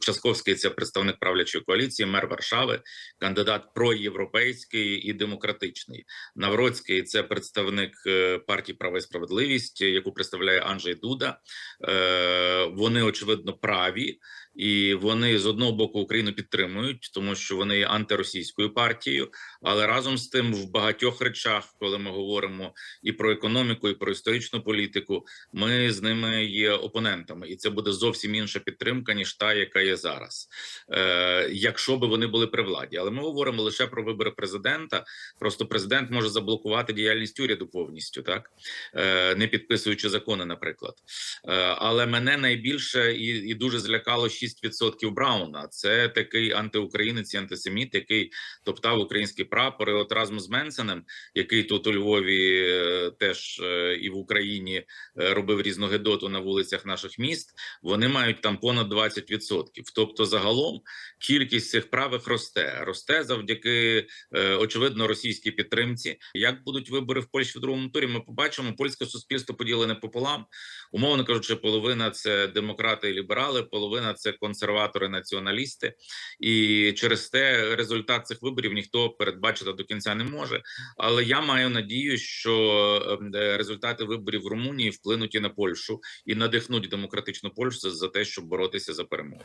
Часковський це представник правлячої коаліції, мер Варшави, кандидат проєвропейський і демократичний. Навроцький це представник е, партії Право і справедливість, яку представляє Анджей Дуда. Е, Вони очевидно праві, і вони з одного боку Україну підтримують, тому що вони є антиросійською партією. Але разом з тим, в багатьох речах, коли ми говоримо і про економіку, і про історичну політику, ми з ними є опонентами, і це буде зовсім інша підтримка ніж та, яка є зараз, е, якщо би вони були при владі. Але ми говоримо лише про вибори президента. Просто президент може заблокувати діяльність уряду повністю, так е, не підписуючи закони, наприклад. Е, але мене найбільше і, і дуже злякало 6% Брауна. Це такий антиукраїнець, і антисеміт, який топтав український прапор. І от разом з Менсенем, який тут у Львові е, теж е, і в Україні е, робив різну гедоту на вулицях наших міст. Вони мають там понад 20%. Тобто, загалом кількість цих правих росте. Росте завдяки е, очевидно російській підтримці. Як будуть вибори в Польщі в другому турі? Ми побачимо. Польське суспільство поділене пополам. Умовно кажучи, половина це демократи і ліберали, половина це консерватори, націоналісти. І через те результат цих виборів ніхто передбачити до кінця не може. Але я маю надію, що ем, е, результати виборів в Румунії вплинуть і на Польщу і надихнуть демократичну Польщу за те, щоб боротися за перемогу.